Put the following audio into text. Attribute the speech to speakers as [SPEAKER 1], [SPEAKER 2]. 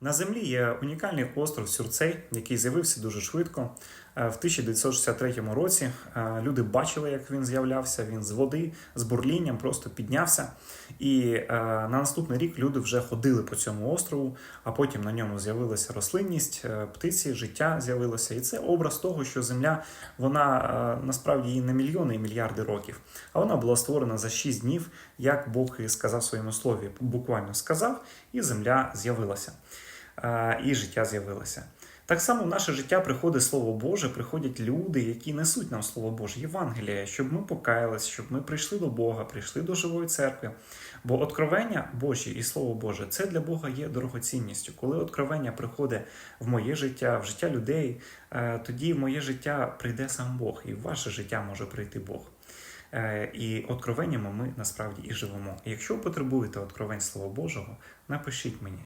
[SPEAKER 1] На землі є унікальний остров Сюрцей, який з'явився дуже швидко. Е, В 1963 році е, люди бачили, як він з'являвся. Він з води, з бурлінням просто піднявся. І е, на наступний рік люди вже ходили по цьому острову, а потім на ньому з'явилася рослинність, е, птиці, життя з'явилося. І це образ того, що земля вона е, насправді їй не мільйони і мільярди років, а вона була створена за 6 днів, як Бог і сказав в своєму слові, буквально сказав, і земля з'явилася, і життя з'явилося. Так само в наше життя приходить Слово Боже, приходять люди, які несуть нам Слово Боже, Євангеліє, щоб ми покаялись, щоб ми прийшли до Бога, прийшли до живої церкви. Бо откровення Божі і Слово Боже це для Бога є дорогоцінністю. Коли откровення приходить в моє життя, в життя людей, е, тоді в моє життя прийде сам Бог, і в ваше життя може прийти Бог. Е, І откровеннями ми насправді і живемо. Якщо потребуєте откровень Слова Божого, напишіть мені.